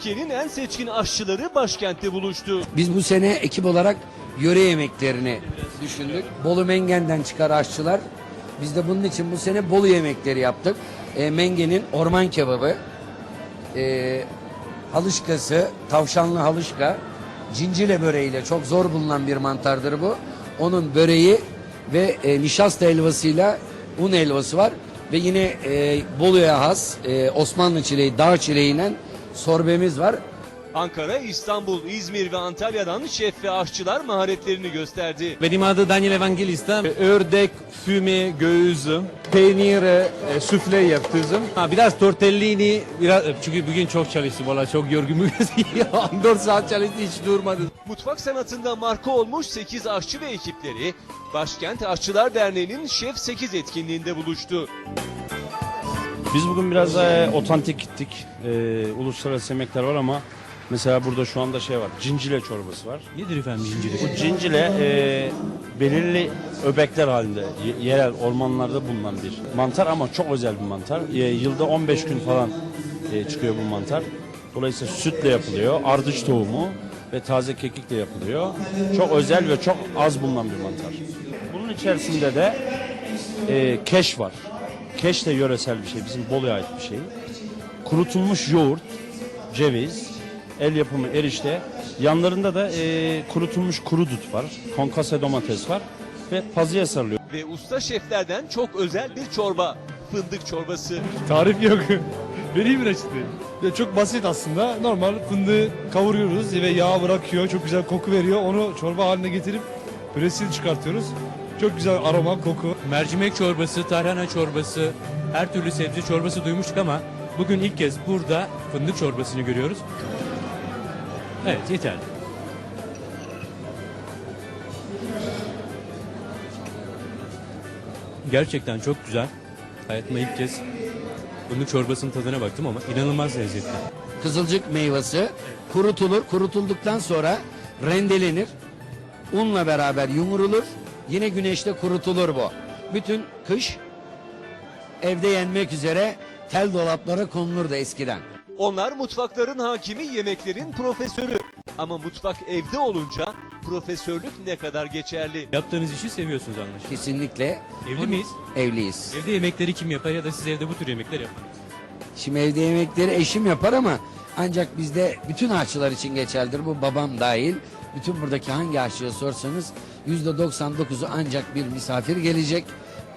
Türkiye'nin en seçkin aşçıları başkentte buluştu. Biz bu sene ekip olarak yöre yemeklerini düşündük. Bolu Mengen'den çıkar aşçılar. Biz de bunun için bu sene Bolu yemekleri yaptık. E, Mengen'in orman kebabı, e, halışkası, tavşanlı halışka, cincile böreğiyle çok zor bulunan bir mantardır bu. Onun böreği ve e, nişasta helvasıyla un helvası var. Ve yine e, Bolu'ya has e, Osmanlı çileği, dağ çileğiyle sorbemiz var. Ankara, İstanbul, İzmir ve Antalya'dan şef ve aşçılar maharetlerini gösterdi. Benim adı Daniel Evangelista. Ördek, füme, göğüzü, peynir, e, süfle yaptım. Ha, biraz tortellini, biraz, çünkü bugün çok çalıştım valla çok yorgun. 14 saat çalıştı hiç durmadı. Mutfak sanatında marka olmuş 8 aşçı ve ekipleri Başkent Aşçılar Derneği'nin Şef 8 etkinliğinde buluştu. Biz bugün biraz e, otantik gittik. E, uluslararası yemekler var ama mesela burada şu anda şey var. Cincile çorbası var. Nedir efendim zinciri? Bu cincile e, belirli öbekler halinde y- yerel ormanlarda bulunan bir mantar ama çok özel bir mantar. E, yılda 15 gün falan e, çıkıyor bu mantar. Dolayısıyla sütle yapılıyor. Ardıç tohumu ve taze kekikle yapılıyor. Çok özel ve çok az bulunan bir mantar. Bunun içerisinde de e, keş var. Keş de yöresel bir şey. Bizim Bolu'ya ait bir şey. Kurutulmuş yoğurt, ceviz, el yapımı erişte. Yanlarında da e, kurutulmuş kuru dut var. Konkase domates var. Ve pazıya sarılıyor. Ve usta şeflerden çok özel bir çorba. Fındık çorbası. Tarif yok. Vereyim mi reçete? Ya çok basit aslında. Normal fındığı kavuruyoruz ve yağ bırakıyor. Çok güzel koku veriyor. Onu çorba haline getirip püresini çıkartıyoruz. Çok güzel aroma, koku. Mercimek çorbası, tarhana çorbası, her türlü sebze çorbası duymuştuk ama bugün ilk kez burada fındık çorbasını görüyoruz. Evet yeterli. Gerçekten çok güzel. Hayatımda ilk kez fındık çorbasının tadına baktım ama inanılmaz lezzetli. Kızılcık meyvesi kurutulur. Kurutulduktan sonra rendelenir. Unla beraber yumurulur. Yine güneşte kurutulur bu. Bütün kış evde yenmek üzere tel dolaplara konulurdu eskiden. Onlar mutfakların hakimi, yemeklerin profesörü. Ama mutfak evde olunca profesörlük ne kadar geçerli? Yaptığınız işi seviyorsunuz anlaşılan. Kesinlikle Evli miyiz? evliyiz. Evde yemekleri kim yapar ya da siz evde bu tür yemekler yapar mısınız? Şimdi evde yemekleri eşim yapar ama ancak bizde bütün aşçılar için geçerlidir. Bu babam dahil. Bütün buradaki hangi aşçıya sorsanız yüzde 99'u ancak bir misafir gelecek.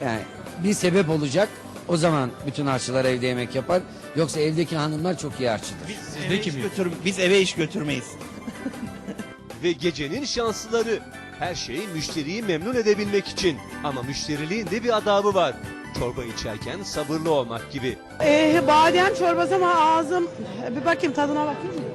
Yani bir sebep olacak. O zaman bütün aşçılar evde yemek yapar. Yoksa evdeki hanımlar çok iyi aşçıdır. Sizde kim yapar? götür, biz eve iş götürmeyiz. Ve gecenin şanslıları. Her şey müşteriyi memnun edebilmek için. Ama müşteriliğin de bir adabı var. Çorba içerken sabırlı olmak gibi. Ee, badem çorbası ama ağzım bir bakayım tadına bakayım. mı?